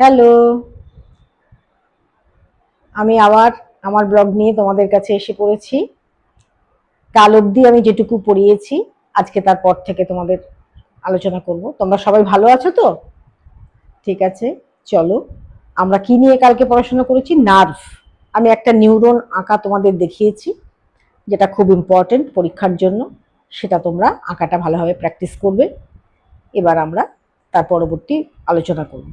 Hello. আমি আবার আমার ব্লগ নিয়ে তোমাদের কাছে এসে পড়েছি। কাল অবধি আমি যেটুকু পড়িয়েছি, আজকে তারপর থেকে তোমাদের আলোচনা করব। তোমরা সবাই ভালো আছো তো? ঠিক আছে, চলো। আমরা কি নিয়ে কালকে পড়াশোনা করেছি? নার্ভ। আমি একটা নিউরন আঁকা তোমাদের দেখিয়েছি, যেটা খুব ইম্পর্টেন্ট পরীক্ষার জন্য। সেটা তোমরা আঁকাটা ভালোভাবে প্র্যাকটিস করবে। এবার আমরা তার পরবর্তী আলোচনা করব।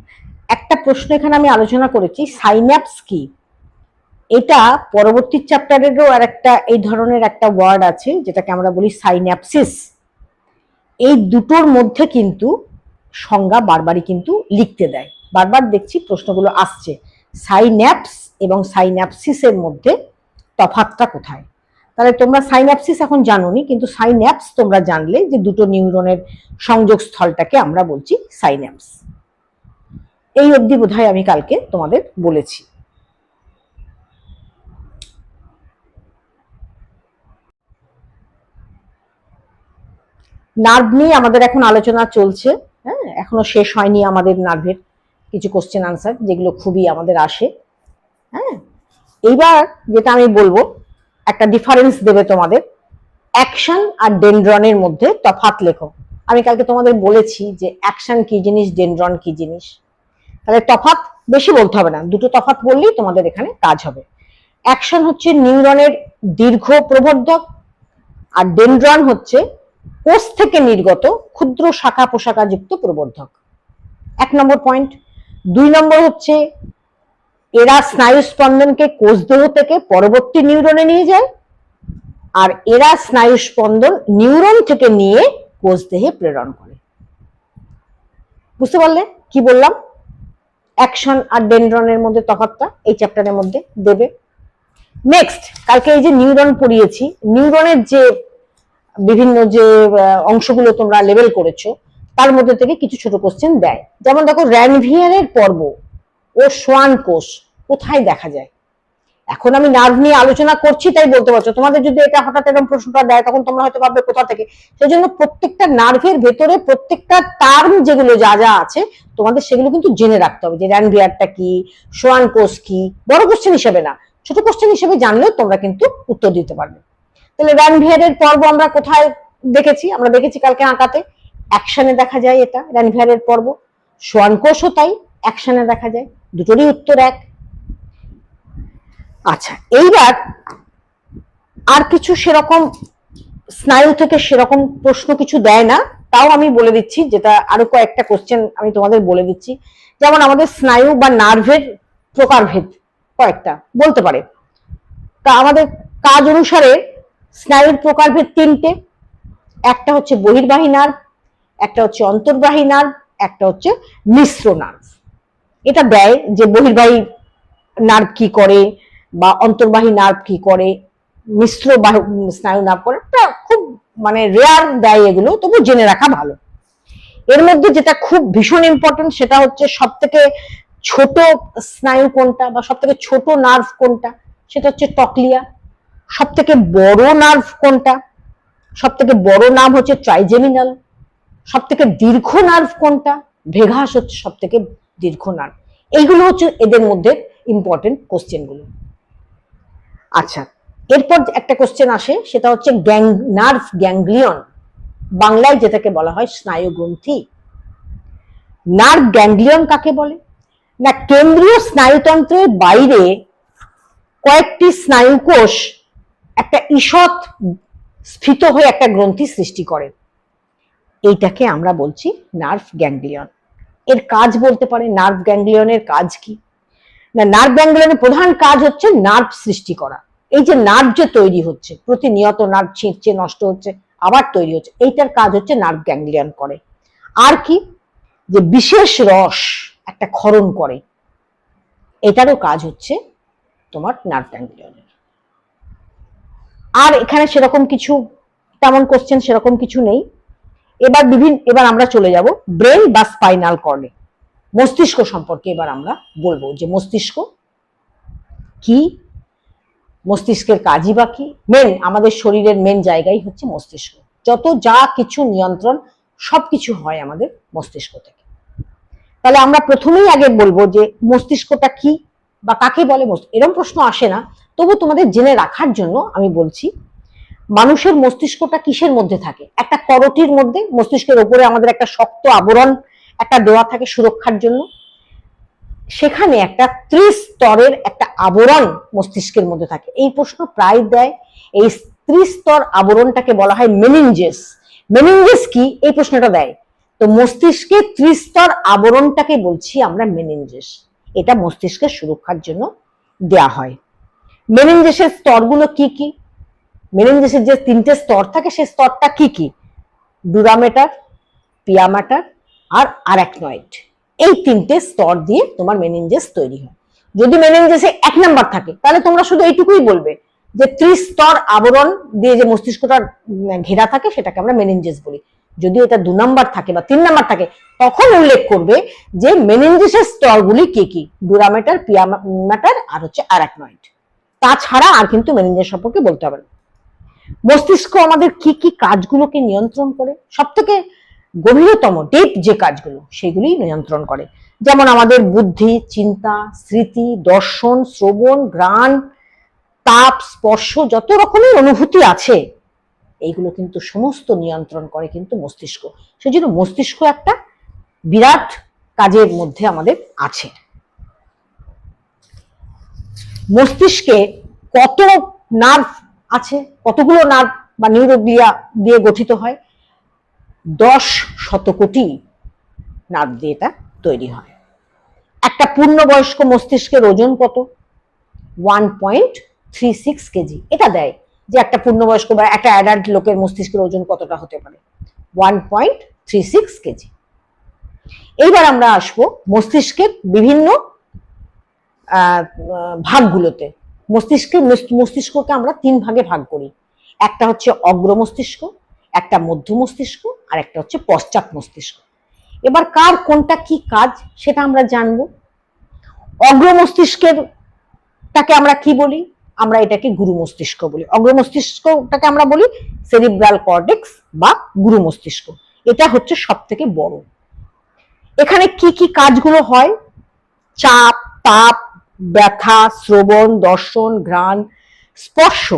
একটা প্রশ্ন এখানে আমি আলোচনা করেছি সাইন্যাপস কি? এটা পরবর্তী চ্যাপ্টারেরও আর একটা এই ধরনের একটা ওয়ার্ড আছে, যেটাকে আমরা বলি সাইন্যাপসিস এই দুটোর মধ্যে কিন্তু সংজ্ঞা বারবারই কিন্তু লিখতে দেয়। বারবার দেখছি প্রশ্নগুলো আসছে। সাইন্যাপস এবং সাইন্যাপসিসের মধ্যে তফাতটা কোথায়? তাহলে তোমরা সাইন্যাপসিস এখন জানোনি, কিন্তু সাইন্যাপস তোমরা জানলে যে দুটো নিউরনের সংযোগ স্থলটাকে আমরা বলছি সাইন্যাপস এই অবধি বোধহয় আমি কালকে তোমাদের বলেছি। নার্ভ নিয়ে আমাদের এখন আলোচনা চলছে। হ্যাঁ এখনও শেষ হয়নি আমাদের নার্ভের কিছু কোশ্চেন আনসার যেগুলো খুবই আমাদের আসে। হ্যাঁ এইবার যেটা আমি বলব, একটা ডিফারেন্স দেবে তোমাদের। অ্যাকশন আর ডেনড্রনের মধ্যে তফাৎ লেখো। আমি কালকে তোমাদের বলেছি যে অ্যাকশন কি জিনিস ডেনড্রন কি জিনিস। তাহলে তফাৎ বেশি বলতে হবে না। দুটো তফাৎ বললেই তোমাদের এখানে কাজ হবে। অ্যাকশন হচ্ছে নিউরনের দীর্ঘ প্রবর্ধক আর ডেনড্রন হচ্ছে কোষ থেকে নির্গত ক্ষুদ্র শাখা পোশাকা যুক্ত প্রবর্ধক। এক নম্বর পয়েন্ট দুই নম্বর হচ্ছে এরা স্নায়ু স্পন্দনকে কোষদেহ থেকে পরবর্তী নিউরনে নিয়ে যায় আর এরা স্নায়ু স্পন্দন নিউরন থেকে নিয়ে কোষদেহে প্রেরণ করে। বুঝতে পারলে? কি বললাম? অ্যাকশন আর ডেনড্রনের মধ্যে তফাৎটা এই চ্যাপ্টারের মধ্যে দেবে। নেক্সট কালকে এই যে নিউরন পড়িয়েছি, নিউরনের যে বিভিন্ন যে অংশগুলো তোমরা লেভেল করেছ, তার মধ্যে থেকে কিছু ছোট কোশ্চেন দেয়। যেমন দেখো র্যানভিয়ারের পর্ব, ও সোয়ান কোষ, কোথায় দেখা যায়? এখন আমি নার্ভ নিয়ে আলোচনা করছি, তাই বলতে পারছ। তোমাদের যদি এটা হঠাৎ এরকম প্রশ্নটা দেয়, তখন তোমরা হয়তো ভাববে কোথা থেকে। সেই জন্য প্রত্যেকটা নার্ভের ভেতরে, প্রত্যেকটা টার্ম যেগুলো যা যা আছে, তোমাদের সেগুলো কিন্তু জেনে রাখতে হবে। যে র্যানভিয়ারটা কি, সোয়ান কোষ কি, বড় কোশ্চেন হিসেবে না, ছোট কোশ্চেন হিসেবে জানলেও তোমরা কিন্তু উত্তর দিতে পারবে। তাহলে র্যানভিয়ারের পর্ব আমরা কোথায় দেখেছি? আমরা দেখেছি কালকে আঁকাতে। অ্যাকশনে দেখা যায় এটা র্যানভিয়ারের পর্ব। সোয়ান কোষও তাই অ্যাকশনে দেখা যায়। দুটোরই উত্তর এক। আচ্ছা এইবার আর কিছু সেরকম স্নায়ু থেকে সেরকম প্রশ্ন কিছু দেয় না, তাও আমি বলে দিচ্ছি, যেটা আরও কয়েকটা কোশ্চেন আমি তোমাদের বলে দিচ্ছি। যেমন আমাদের স্নায়ু বা নার্ভের প্রকারভেদ কয়েকটা, বলতে পারে। তা আমাদের কাজ অনুসারে স্নায়ুর প্রকারভেদ তিনটে। একটা হচ্ছে বহির্বাহী নার্ভ, একটা হচ্ছে অন্তর্বাহী নার্ভ, একটা হচ্ছে মিশ্র নার্ভ। এটা দেয় যে বহির্বাহী নার্ভ কি করে বা অন্তর্বাহী নার্ভ কি করে, মিশ্র স্নায়ু নার্ভ করে খুব মানে রেয়ার দেয় এগুলো, তবু জেনে রাখা ভালো। এর মধ্যে যেটা খুব ভীষণ ইম্পর্টেন্ট সেটা হচ্ছে সব থেকে ছোট স্নায়ু কোনটা বা সব থেকে ছোট নার্ভ কোনটা, সেটা হচ্ছে টকলিয়া সব থেকে বড় নার্ভ কোনটা সব থেকে বড় নার্ভ হচ্ছে ট্রাইজেমিনাল সব থেকে দীর্ঘ নার্ভ কোনটা ভেগাস হচ্ছে সব থেকে দীর্ঘ নার্ভ এইগুলো হচ্ছে এদের মধ্যে ইম্পর্টেন্ট কোশ্চেনগুলো আচ্ছা এরপর একটা কোশ্চেন আসে, সেটা হচ্ছে গ্যাং নার্ভ গ্যাংলিয়ন, বাংলায় যেটাকে বলা হয় স্নায়ু গ্রন্থি নার্ভ গ্যাংলিয়ন কাকে বলে? না, কেন্দ্রীয় স্নায়ুতন্ত্রের বাইরে কয়েকটি স্নায়ু কোষ একটা ঈষৎ স্ফীত হয়ে একটা গ্রন্থি সৃষ্টি করে। এইটাকে আমরা বলছি নার্ভ গ্যাংলিয়ন। এর কাজ বলতে পারে নার্ভ গ্যাংলিয়নের কাজ কি? না, নার্ভ গ্যাংলিয়নের প্রধান কাজ হচ্ছে নার্ভ সৃষ্টি করা। এই যে নার্ভ যে তৈরি হচ্ছে, প্রতিনিয়ত নার্ভ ছিঁড়ছে, নষ্ট হচ্ছে, আবার তৈরি হচ্ছে, এইটার কাজ হচ্ছে নার্ভ গ্যাংলিয়ন করে। আর কি? যে বিশেষ রস একটা ক্ষরণ করে, এটারও কাজ হচ্ছে তোমার নার্ভ গ্যাংলিয়নের। আর এখানে সেরকম কিছু, তেমন কোশ্চেন সেরকম কিছু নেই। এবার বিভিন্ন, এবার আমরা চলে যাব ব্রেন বা স্পাইনাল কর্ডে। মস্তিষ্ক সম্পর্কে এবার আমরা বলব যে মস্তিষ্ক কি মস্তিষ্কের কাজই বা কি? মেন আমাদের শরীরের মেন জায়গাই হচ্ছে মস্তিষ্ক। যত যা কিছু নিয়ন্ত্রণ, সবকিছু হয় আমাদের মস্তিষ্ক থেকে। তাহলে আমরা প্রথমেই আগে বলব যে মস্তিষ্কটা কি বা কাকে বলে এরকম প্রশ্ন আসে না। তবু তোমাদের জেনে রাখার জন্য আমি বলছি, মানুষের মস্তিষ্কটা কিসের মধ্যে থাকে? একটা করটির মধ্যে মস্তিষ্কের ওপরে আমাদের একটা শক্ত আবরণ, একটা দেওয়া থাকে সুরক্ষার জন্য। সেখানে একটা ত্রিস্তরের একটা আবরণ মস্তিষ্কের মধ্যে থাকে। এই প্রশ্ন প্রায় দেয়। এই ত্রিস্তর আবরণটাকে বলা হয় মেনিনজেস। মেনিনজেস কি? এই প্রশ্নটা দেয়। তো মস্তিষ্কে ত্রিস্তর আবরণটাকে বলছি আমরা মেনিনজেস। এটা মস্তিষ্কের সুরক্ষার জন্য দেয়া হয়। মেনিনজেসের স্তরগুলো কি কি? মেনিনজেসের যে তিনটে স্তর থাকে সেই স্তরটা কি কি? ডুরামেটার, পিয়ামাটার আর আরাকনয়েড এই তিনটে স্তর দিয়ে তোমার মেনিনজেস তৈরি হয়। যদি মেনিনজেসে এক নাম্বার থাকে, তাহলে তোমরা শুধু এইটুকুই বলবে যে ত্রিস্তর আবরণ দিয়ে যে মস্তিষ্কটা ঘেরা থাকে, সেটাকে আমরা মেনিনজেস বলি। যদি এটা দু নাম্বার থাকে বা তিন নাম্বার থাকে, তখন উল্লেখ করবে যে মেনিনজেসের স্তরগুলি কি কি? ডুরামেটার পিয়ামাটার আর হচ্ছে আরাকনয়েড তাছাড়া আর কিন্তু মেনিনজেস সম্পর্কে বলতে হবে না। মস্তিষ্ক আমাদের কি কি কাজগুলোকে নিয়ন্ত্রণ করে? সব থেকে গভীরতম ডিপ যে কাজগুলো সেগুলি নিয়ন্ত্রণ করে। যেমন আমাদের বুদ্ধি, চিন্তা, স্মৃতি, দর্শন, শ্রবণ ঘ্রাণ তাপ, স্পর্শ, যত রকমের অনুভূতি আছে, এইগুলো কিন্তু সমস্ত নিয়ন্ত্রণ করে কিন্তু মস্তিষ্ক। সেজন্য মস্তিষ্ক একটা বিরাট কাজের মধ্যে আমাদের আছে। মস্তিষ্কে কত নার্ভ আছে, কতগুলো নার্ভ বা নিউরোগ্লিয়া দিয়ে গঠিত হয় দশ শতকোটি নার্ভ দিয়ে এটা তৈরি হয়। একটা পূর্ণবয়স্ক মস্তিষ্কের ওজন কত? One point three six K G. এটা দেয় যে একটা পূর্ণবয়স্ক বা একটা অ্যাডাল্ট লোকের মস্তিষ্কের ওজন কতটা হতে পারে? One point three six K G. এইবার আমরা আসব মস্তিষ্কের বিভিন্ন ভাগগুলোতে। মস্তিষ্কের মস- মস্তিষ্ককে আমরা তিন ভাগে ভাগ করি। একটা হচ্ছে অগ্র মস্তিষ্ক একটা মধ্য মস্তিষ্ক আর একটা হচ্ছে পশ্চাৎ মস্তিষ্ক। এবার কার কোনটা কি কাজ সেটা আমরা জানব। অগ্র মস্তিষ্কের তাকে আমরা কি বলি? আমরা এটাকে গুরু মস্তিষ্ক বলি। অগ্র মস্তিষ্কটাকে আমরা বলি সেরিব্রাল কর্ডেক্স বা গুরু মস্তিষ্ক। এটা হচ্ছে সব থেকে বড়। এখানে কি কি কাজগুলো হয়? চাপ, তাপ, ব্যথা, শ্রবণ, দর্শন, ঘ্রাণ, স্পর্শ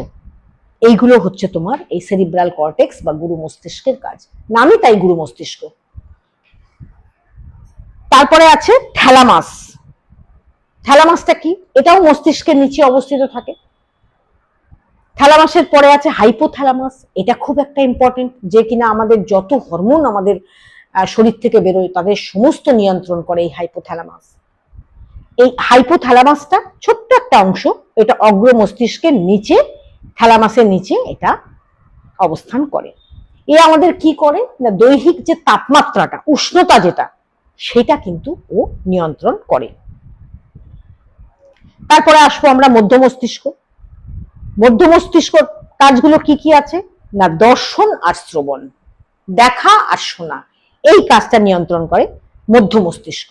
এইগুলো হচ্ছে তোমার এই সেরিব্রাল কর্টেক্স বা গুরু মস্তিষ্কের কাজ। নামই তাই গুরু মস্তিষ্ক। তারপরে আছে থ্যালামাস থ্যালামাসটা কি? এটাও মস্তিষ্কের নিচে অবস্থিত থাকে। থ্যালামাসের পরে আছে হাইপোথ্যালামাস এটা খুব একটা ইম্পর্টেন্ট যে কিনা আমাদের যত হরমোন আমাদের শরীর থেকে বেরোয়, তাদের সমস্ত নিয়ন্ত্রণ করে এই হাইপোথ্যালামাস এই হাইপোথ্যালামাসটা ছোট্ট একটা অংশ, এটা অগ্র মস্তিষ্কের নিচে থ্যালামাসের নিচে এটা অবস্থান করে। এ আমাদের কি করে? না, দৈহিক যে তাপমাত্রাটা, উষ্ণতা যেটা, সেটা কিন্তু ও নিয়ন্ত্রণ করে। তারপরে আসব আমরা মধ্য মস্তিষ্ক। মধ্য মস্তিষ্ক কাজগুলো কি কি আছে? না, দর্শন আর শ্রবণ, দেখা আর শোনা, এই কাজটা নিয়ন্ত্রণ করে মধ্য মস্তিষ্ক।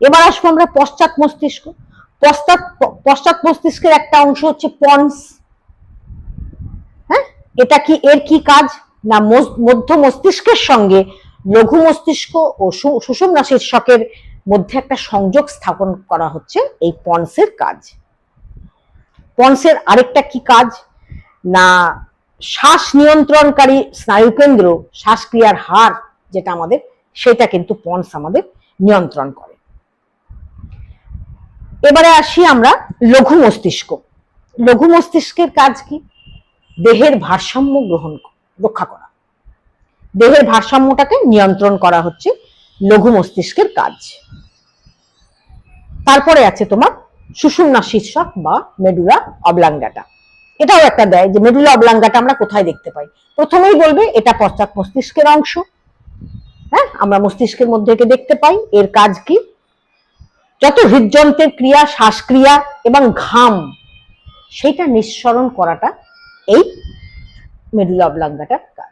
এবার আসব আমরা পশ্চাৎ মস্তিষ্ক। পশ্চাৎ পশ্চাৎ মস্তিষ্কের একটা অংশ হচ্ছে পন্স। এটা কি, এর কি কাজ? না মধ্য মস্তিষ্কের সঙ্গে লঘু মস্তিষ্ক ও সু- সুষুম্না শীর্ষকের মধ্যে একটা সংযোগ স্থাপন করা হচ্ছে এই পন্সের কাজ। পন্সের আরেকটা কি কাজ? না শ্বাস নিয়ন্ত্রণকারী স্নায়ুকেন্দ্র, শ্বাসক্রিয়ার হার যেটা আমাদের, সেটা কিন্তু পন্স আমাদের নিয়ন্ত্রণ করে। এবারে আসি আমরা লঘু মস্তিষ্ক। লঘু মস্তিষ্কের কাজ কি? দেহের ভারসাম্য গ্রহণ রক্ষা করা। দেহের ভারসাম্যটাকে নিয়ন্ত্রণ করা হচ্ছে লঘু মস্তিষ্কের কাজ। তারপরে আছে তোমার সুষুম্না শীর্ষক বা মেডুলা অবলাঙ্গাটা। এটাও একটা দেয় যে মেডুলা অবলাঙ্গাটা আমরা কোথায় দেখতে পাই? প্রথমেই বলবে এটা পশ্চাৎ মস্তিষ্কের অংশ। হ্যাঁ আমরা মস্তিষ্কের মধ্যে একে দেখতে পাই। এর কাজ কি? যত হৃদযন্ত্রের ক্রিয়া, শ্বাসক্রিয়া এবং ঘাম, সেটা নিঃসরণ করাটা এই মেডুলা অবলাঙ্গাটা কাজ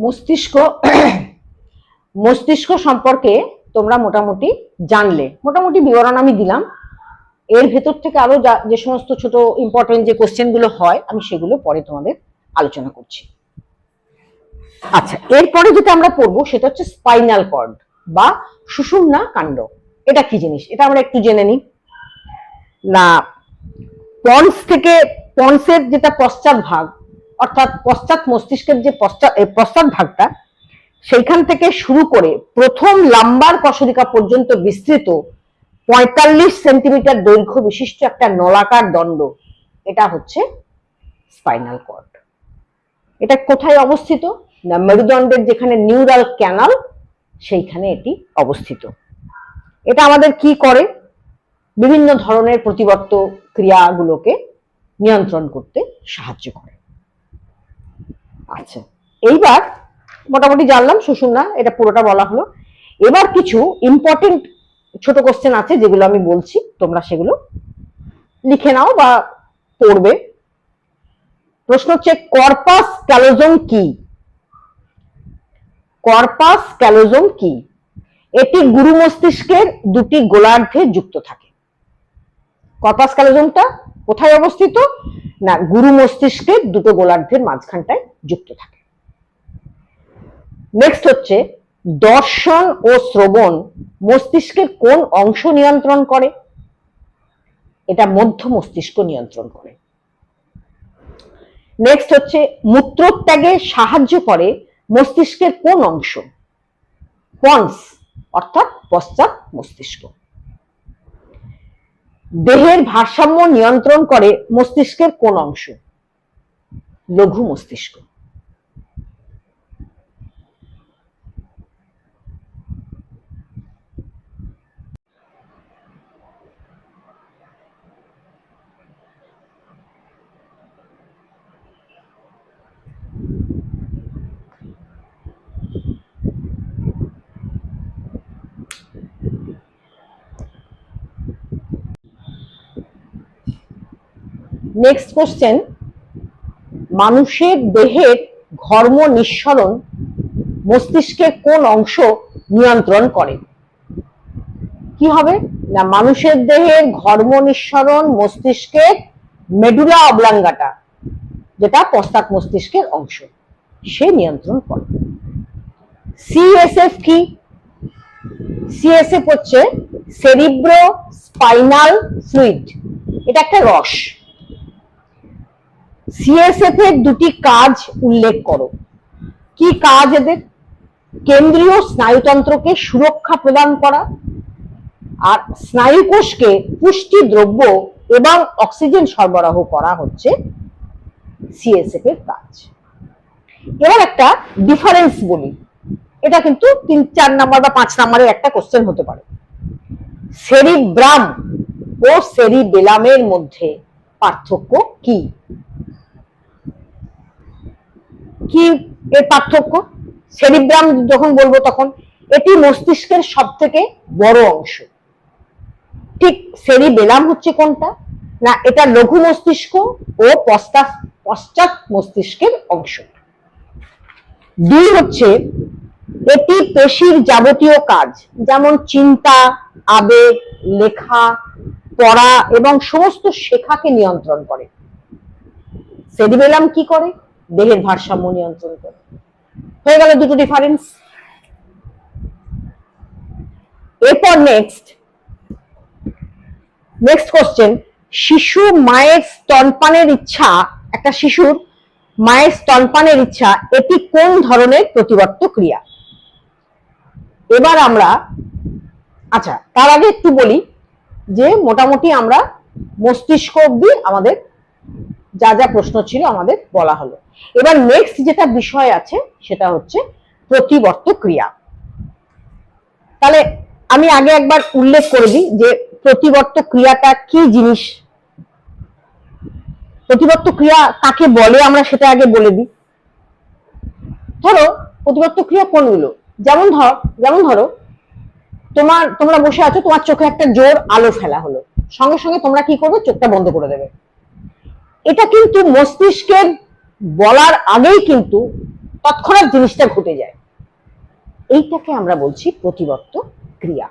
মস্তিষ্ক মস্তিষ্ক সম্পর্কে তোমরা মোটামুটি জানলে। মোটামুটি বিবরণ আমি দিলাম। এর ভেতর থেকে আরও যা- সমস্ত ছোট ইম্পর্টেন্ট যে কোশ্চেনগুলো হয়, আমি সেগুলো পরে তোমাদের আলোচনা করছি। আচ্ছা এরপরে যেটা আমরা পড়ব সেটা হচ্ছে স্পাইনাল কর্ড বা সুষুম্না কাণ্ড। এটা কি জিনিস? এটা আমরা একটু জেনে নিই। না, পন্স থেকে, পন্সের যেটা পশ্চাৎ ভাগ অর্থাৎ পশ্চাৎ মস্তিষ্কের যে পশ্চাৎ ভাগটা, সেইখান থেকে শুরু করে প্রথম লাম্বার কশরিকা পর্যন্ত বিস্তৃত পঁয়তাল্লিশ সেন্টিমিটার দৈর্ঘ্য বিশিষ্ট একটা নলাকার দণ্ড, এটা হচ্ছে স্পাইনাল কর্ড। এটা কোথায় অবস্থিত? না, মেরুদণ্ডের যেখানে নিউরাল ক্যানাল, সেইখানে এটি অবস্থিত। এটা আমাদের কি করে? বিভিন্ন ধরনের প্রতিবর্ত ক্রিয়াগুলোকে নিয়ন্ত্রণ করতে সাহায্য করে। আচ্ছা এইবার মোটামুটি জানলাম সুষুম্না এটা পুরোটা বলা হলো। এবার কিছু ইম্পর্টেন্ট ছোট কোশ্চেন আছে, যেগুলো আমি বলছি, তোমরা সেগুলো লিখে নাও বা পড়বে। প্রশ্ন হচ্ছে কর্পাস ক্যালোজোম কি? কর্পাস ক্যালোজোম কি? এটি গুরু মস্তিষ্কের দুটি গোলার্ধে যুক্ত থাকে। কর্পাস ক্যালোজমটা কোথায় অবস্থিত? না, গুরু মস্তিষ্কের দুটো গোলার্ধের মাঝখানটায় যুক্ত থাকে। নেক্সট হচ্ছে, দর্শন ও শ্রবণ মস্তিষ্কের কোন অংশ নিয়ন্ত্রণ করে? এটা মধ্য মস্তিষ্ক নিয়ন্ত্রণ করে। নেক্সট হচ্ছে, মূত্রত্যাগে সাহায্য করে মস্তিষ্কের কোন অংশ? পন্স অর্থাৎ পশ্চাৎ মস্তিষ্ক। দেহের ভারসাম্য নিয়ন্ত্রণ করে মস্তিষ্কের কোন অংশ? লঘু মস্তিষ্ক। নেক্সট কোশ্চেন মানুষের দেহের ঘর্ম নিঃসরণ মস্তিষ্কের কোন অংশ নিয়ন্ত্রণ করে? কি হবে? না, মানুষের দেহের ঘর্ম নিঃসরণ মস্তিষ্কের মেডুলা অবলাঙ্গাটা, যেটা পশ্চাৎ মস্তিষ্কের অংশ, সে নিয়ন্ত্রণ করে। সিএসএফ কি? সিএসএফ হচ্ছে সেরিব্রো স্পাইনাল ফ্লুইড এটা একটা রস। সিএসএফ এর দুটি কাজ উল্লেখ করো। কি কাজ এদের? কেন্দ্রীয় স্নায়ুতন্ত্রকে সুরক্ষা প্রদান করা আর স্নায়ুকোষকে পুষ্টি দ্রব্য এবং অক্সিজেন সরবরাহ করা হচ্ছে সিএসএফ এর কাজ। এবার একটা ডিফারেন্স বলি। এটা কিন্তু তিন, চার নাম্বার বা পাঁচ নাম্বারের একটা কোশ্চেন হতে পারে। সেরিব্রাম ও সেরিবেলামের মধ্যে পার্থক্য কি? কি এর পার্থক্য? সেরিব্রাম যখন বলব তখন, এটি মস্তিষ্কের সব থেকে বড় অংশ। ঠিক সেরিবেলাম হচ্ছে কোনটা? না, এটা লঘু মস্তিষ্ক ও পশ্চাৎ পশ্চাৎ মস্তিষ্কের অংশ। দুই হচ্ছে, এটি পেশির যাবতীয় কাজ, যেমন চিন্তা, আবেগ, লেখা, পড়া এবং সমস্ত শেখাকে নিয়ন্ত্রণ করে। সেরিবেলাম কি করে? দেহের ভারসাম্য নিয়ন্ত্রণ করে। হয়ে গেল দুটো ডিফারেন্স এরপর নেক্সট নেক্সট কোশ্চেন শিশু মায়ের স্তনপানের ইচ্ছা, একটা শিশুর মায়ের স্তনপানের ইচ্ছা, এটি কোন ধরনের প্রতিবর্ত ক্রিয়া? এবার আমরা আচ্ছা তার আগে একটু বলি যে মোটামুটি আমরা মস্তিষ্ক অব্দি আমাদের যা যা প্রশ্ন ছিল আমাদের বলা হলো। এবার নেক্সট যেটা বিষয় আছে, সেটা হচ্ছে প্রতিবর্ত ক্রিয়া। তাহলে আমি আগে একবার উল্লেখ করে দিই যে প্রতিবর্ত ক্রিয়াটা কি জিনিস? প্রতিবর্ত ক্রিয়া কাকে বলে আমরা সেটা আগে বলে দিই। ধরো, প্রতিবর্ত ক্রিয়া কোনগুলো? যেমন ধর, যেমন ধরো, তোমার, তোমরা বসে আছো, তোমার চোখে একটা জোর আলো ফেলা হলো। সঙ্গে সঙ্গে তোমরা কি করবে? চোখটা বন্ধ করে দেবে। এটা কিন্তু মস্তিষ্কের বলার আগেই কিন্তু তৎক্ষণাৎ জিনিসটা ঘটে যায়। এইটাকে আমরা বলছি প্রতিবর্ত ক্রিয়া।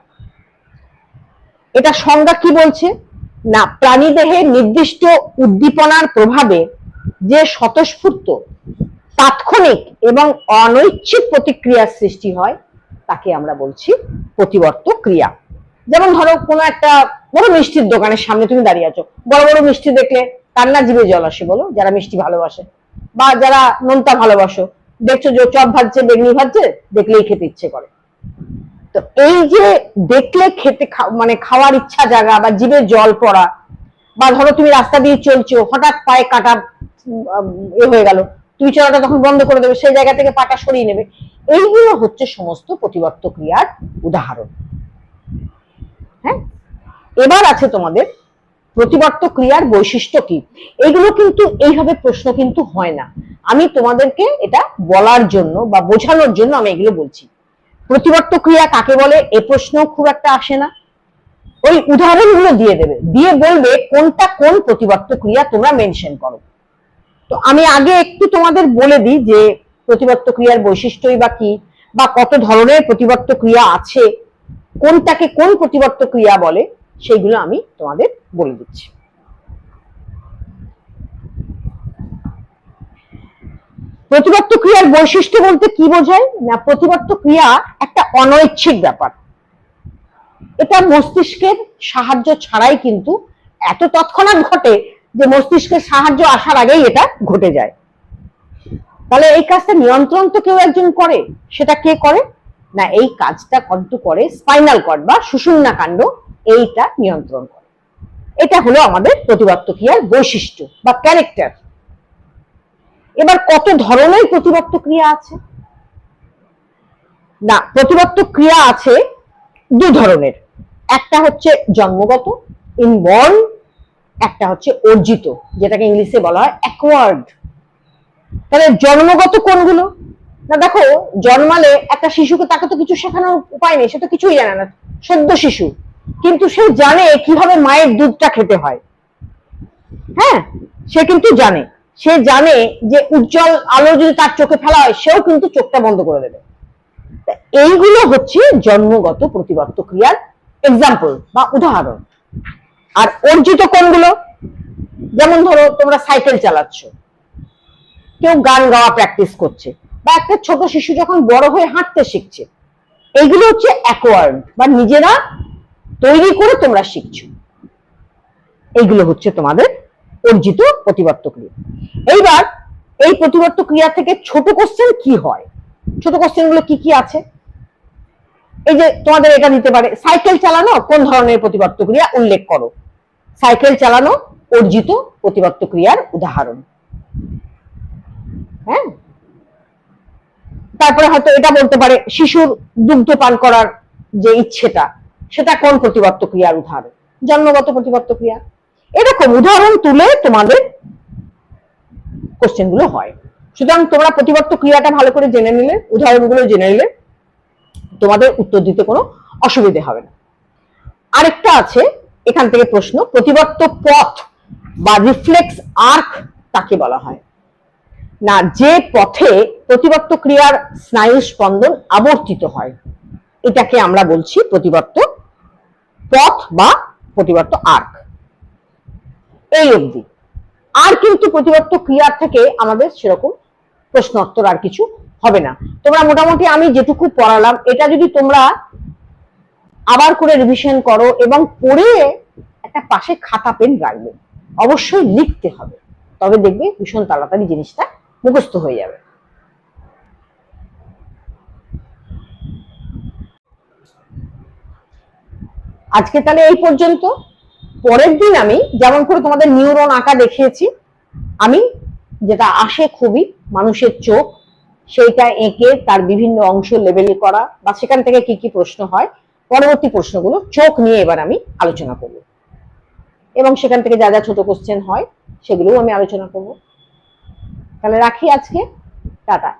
এটা সংজ্ঞা কি বলছে? না, প্রাণীদেহে নির্দিষ্ট উদ্দীপনার প্রভাবে যে স্বতঃস্ফূর্ত, তাৎক্ষণিক এবং অনৈচ্ছিক প্রতিক্রিয়ার সৃষ্টি হয়, তাকে আমরা বলছি প্রতিবর্ত ক্রিয়া। যেমন ধরো, কোনো একটা বড় মিষ্টির দোকানের সামনে তুমি দাঁড়িয়ে আছো। বড় বড় মিষ্টি দেখলে কার না জিভে জল আসে বলো, যারা মিষ্টি ভালোবাসে। বা যারা নোনতা ভালোবাসো, দেখছ যে চপ ভাজছে, বেগনি ভাজছে, দেখলেই খেতে ইচ্ছে করে। তো এই যে দেখলে খেতে মানে খাওয়ার ইচ্ছা জাগা বা জিভে জল পড়া, বা ধরো তুমি রাস্তা দিয়ে চলছো, হঠাৎ পায়ে কাটা এ হয়ে গেল, তুমি চলাটা তখন বন্ধ করে দেবে, সেই জায়গা থেকে পাটা সরিয়ে নেবে। এইগুলো হচ্ছে সমস্ত প্রতিবর্ত ক্রিয়ার উদাহরণ। হ্যাঁ? এবার আছে তোমাদের প্রতিবর্ত ক্রিয়ার বৈশিষ্ট্য কি? এগুলো কিন্তু এইভাবে প্রশ্ন কিন্তু হয় না। আমি তোমাদেরকে এটা বলার জন্য বা বোঝানোর জন্য আমি এগুলো বলছি। প্রতিবর্ত ক্রিয়া কাকে বলে? এ প্রশ্ন খুব একটা আসে না। ওই উদাহরণগুলো দিয়ে দেবে। দিয়ে বলবে, কোনটা কোন প্রতিবর্ত ক্রিয়া তোমরা মেনশন করো। তো আমি আগে একটু তোমাদের বলে দিই যে প্রতিবর্ত ক্রিয়ার বৈশিষ্ট্যই বা কি, বা কত ধরনের প্রতিবর্ত ক্রিয়া আছে, কোনটাকে কোন প্রতিবর্ত ক্রিয়া বলে সেইগুলো আমি তোমাদের বলে দিচ্ছি। প্রতিবর্ত ক্রিয়ার বৈশিষ্ট্য বলতে কি বোঝায়? না, প্রতিবর্ত ক্রিয়া একটা অনৈচ্ছিক ব্যাপার। এটা মস্তিষ্কের সাহায্য ছাড়াই কিন্তু এত তৎক্ষণাৎ ঘটে যে মস্তিষ্কের সাহায্য আসার আগেই এটা ঘটে যায়। তাহলে এই কাজটা নিয়ন্ত্রণ তো কেউ একজন করে, সেটা কে করে? না, এই কাজটা কিন্তু করে স্পাইনাল কর্ড বা সুষুম্না কাণ্ড এইটা নিয়ন্ত্রণ করে। এটা হলো আমাদের প্রতিবর্ত ক্রিয়ার বৈশিষ্ট্য বা ক্যারেক্টার এবার কত ধরনের প্রতিবর্ত ক্রিয়া আছে? না প্রতিবর্ত ক্রিয়া আছে দু ধরনের। একটা হচ্ছে জন্মগত ইনবর্ন একটা হচ্ছে অর্জিত, যেটাকে ইংলিশে বলা হয় অ্যাকওয়ার্ড তাহলে জন্মগত কোনগুলো? না, দেখো, জন্মালে একটা শিশুকে তাকে তো কিছু শেখানোর উপায় নেই, সে তো কিছুই জানে না। সদ্য শিশু। কিন্তু সে জানে কীভাবে মায়ের দুধটা খেতে হয়। হ্যাঁ? সে কিন্তু জানে। সে জানে যে উজ্জ্বল আলো যদি তার চোখে ফেলা হয়, সেও কিন্তু চোখটা বন্ধ করে দেবে। এইগুলো হচ্ছে জন্মগত প্রতিবর্ত ক্রিয়ার এক্সাম্পল বা উদাহরণ। আর অর্জিত কোনগুলো যেমন ধরো তোমরা সাইকেল চালাচ্ছ। কেউ গান গাওয়া প্র্যাকটিস করছে বা একটা ছোট শিশু যখন বড় হয়ে হাঁটতে শিখছে। এইগুলো হচ্ছে অ্যাকোয়ার্ড বা নিজেরা তৈরি করে তোমরা শিখছো। এইগুলো হচ্ছে তোমাদের অর্জিত প্রতিবর্ত ক্রিয়া। এইবার এই প্রতিবর্ত ক্রিয়া থেকে ছোট কোশ্চেন কি হয়? ছোট কোশ্চেনগুলো কি কি আছে? এই যে তোমাদের এটা দিতে পারে সাইকেল চালানো কোন ধরনের প্রতিবর্ত ক্রিয়া উল্লেখ করো। সাইকেল চালানো অর্জিত প্রতিবর্ত ক্রিয়ার উদাহরণ। হ্যাঁ? তারপরে হয়তো এটা বলতে পারে, শিশুর দুগ্ধ পান করার যে ইচ্ছেটা সেটা কোন প্রতিবর্ত ক্রিয়ার উদাহরণ? জন্মগত প্রতিবর্ত ক্রিয়া। এরকম উদাহরণ তুলে তোমাদের কোশ্চেনগুলো হয়। সুতরাং তোমরা প্রতিবর্ত ক্রিয়াটা ভালো করে জেনে নিলে, উদাহরণগুলো জেনে নিলে, তোমাদের উত্তর দিতে কোনো অসুবিধে হবে না। আরেকটা আছে, এখান থেকে প্রশ্ন প্রতিবর্ত পথ বা রিফ্লেক্স আর্ক তাকে বলা হয়? না, যে পথে প্রতিবর্ত ক্রিয়ার স্নায়ু স্পন্দন আবর্তিত হয়, এটাকে আমরা বলছি প্রতিবর্ত পথ বা প্রতিবর্ত আর্ক এই অবধি। আর কিন্তু প্রতিবর্ত ক্রিয়ার থেকে আমাদের সেরকম প্রশ্ন উত্তর আর কিছু হবে না। তোমরা মোটামুটি আমি যেটুকু পড়ালাম, এটা যদি তোমরা আবার করে রিভিশন করো এবং পড়ে একটা পাশে খাতা পেন রাখবে অবশ্যই লিখতে হবে। তবে দেখবে ভীষণ তাড়াতাড়ি জিনিসটা মুখস্থ হয়ে যাবে। আজকে তাহলে এই পর্যন্ত। পরের দিন আমি যেমন করে তোমাদের নিউরন আঁকা দেখিয়েছি, আমি যেটা আসে খুবই মানুষের চোখ, সেইটা এঁকে তার বিভিন্ন অংশ লেবেল করা বা সেখান থেকে কি কি প্রশ্ন হয়, পরবর্তী প্রশ্নগুলো চোখ নিয়ে এবার আমি আলোচনা করব। এবং সেখান থেকে যা যা ছোট কোশ্চেন হয়, সেগুলোও আমি আলোচনা করব। তাহলে রাখি আজকে। টাটা।